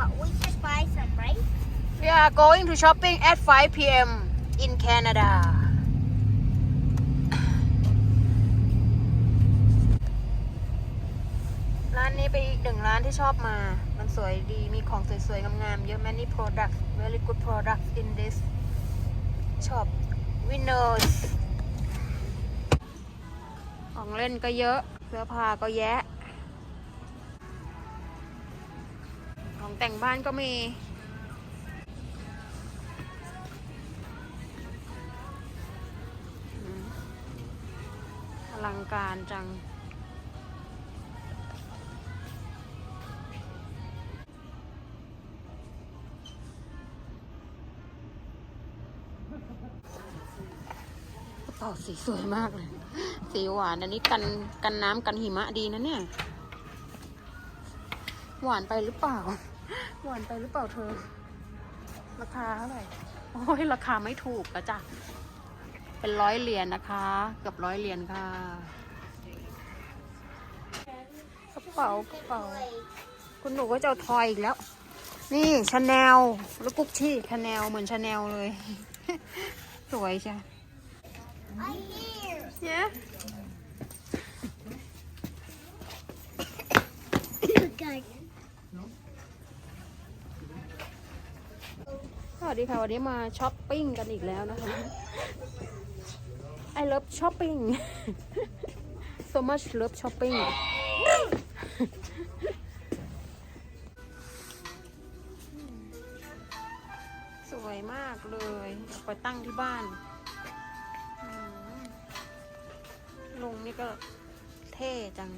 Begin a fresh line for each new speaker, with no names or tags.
but we should buy some, right?
We are going to shopping at 5 p.m. in Canada. ร้านนี้เป็นอีกหนึ่งร้านที่ชอบมา มันสวยดี มีของสวยๆ งามๆ เยอะ many products very good products in this shop winners ของเล่นก็เยอะ เสื้อผ้าก็แยะ ของแต่งบ้านก็มี อลังการจังกระเป๋าสีสวยมากเลย สีหวานอันนี้กันกันน้ำกันหิมะดีนะเนี่ย หวานไปหรือเปล่า หวานไปหรือเปล่าเธอ ราคาเท่าไหร่ โอ้ยราคาไม่ถูกอะจ้ะ เป็นร้อยเหรียญนะคะเกือบร้อยเหรียญค่ะ กระเป๋ากระเป๋า คุณหนูก็จะเอาทอยอีกแล้ว นี่ชาแนลแล้วกุ๊กชี่ชาแนลเหมือนชาแนลเลย สวยใช่
I hear.
เนี่ย
Good.
ส วัสดีค่ะ วันนี้มาช้อปปิ้งกันอีกแล้วนะคะ I love shopping so much love shopping สวยมากเลยเอาไปตั้งที่บ้าน ลุงนี่ก็เท่จัง